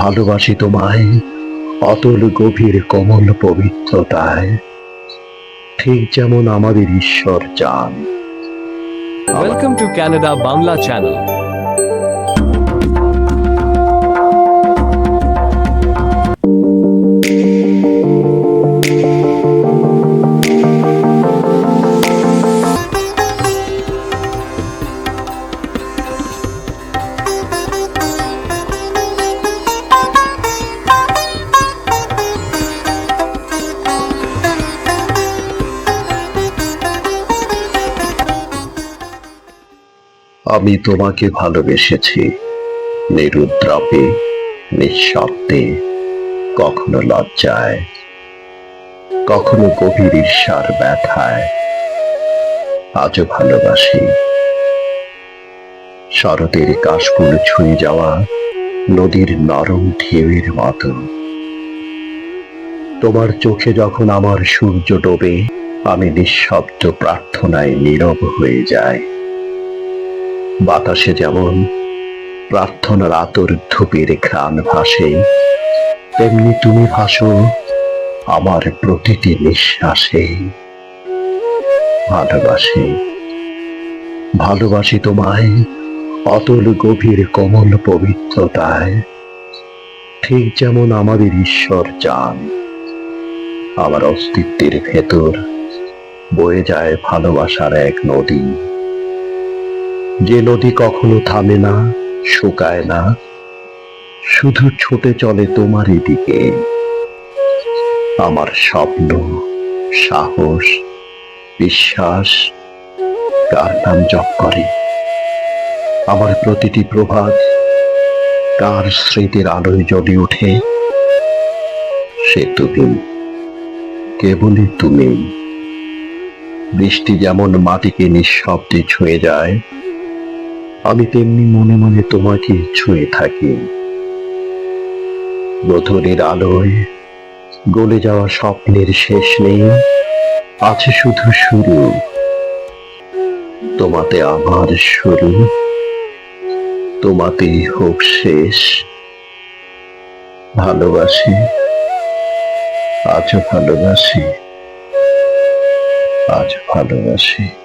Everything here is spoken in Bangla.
ভালোবাসি তোমায়, অতল গভীর কমল পবিত্রতায় ঠিক যেমন আমাদের ঈশ্বর চান welcome to Canada Bangla channel. আমি তোমাকে ভালোবেসেছি। নিরুদ্রাপে, নিঃশব্দে, কখনো লজ্জায়, কখনো গভীর ঈর্ষার ব্যথায়, আজও ভালোবাসি। শরতের কাশফুল ছুঁয়ে যাওয়া নদীর নরম ঢেউয়ের মতো। তোমার চোখে যখন আমার সূর্য ডোবে, আমি নিঃশব্দ প্রার্থনায় নীরব হয়ে যাই। বাতাসে যেমন প্রার্থনার আতর ধূপের ঘ্রাণ ভাসে, তেমনি তুমি ভাসো আমার প্রতিটি নিঃশ্বাসে। ভালোবাসি ভালোবাসি তোমায় অতল গভীর কমল পবিত্রতায়, ঠিক যেমন আমাদের ঈশ্বর চান। আমার অস্তিত্বের ভেতর বয়ে যায় ভালোবাসার এক নদী। যে নদী কখনো থামে না, শুকায় না। শুধু ছুটে চলে তোমারই দিকে আমার স্বপ্ন, সাহস, বিশ্বাস, কার নাম জপ করে? আমার প্রতিটি প্রভাত কার স্মৃতির আলোয় জ্বলে ওঠে? সে তুমি, কেবলই তুমি। বৃষ্টি যেমন মাটিকে নিঃশব্দে ছুঁয়ে যায় আমি তেমনি মনে মনে তোমাকে ছুঁয়ে থাকি। বধূরের আলোয় গলে যাওয়া স্বপ্নের শেষ নেই, আছে শুধু শুরু। তোমাতে আমার শুরু তোমাতেই হোক শেষ। ভালোবাসি, আজও ভালোবাসি, আজ ভালোবাসি।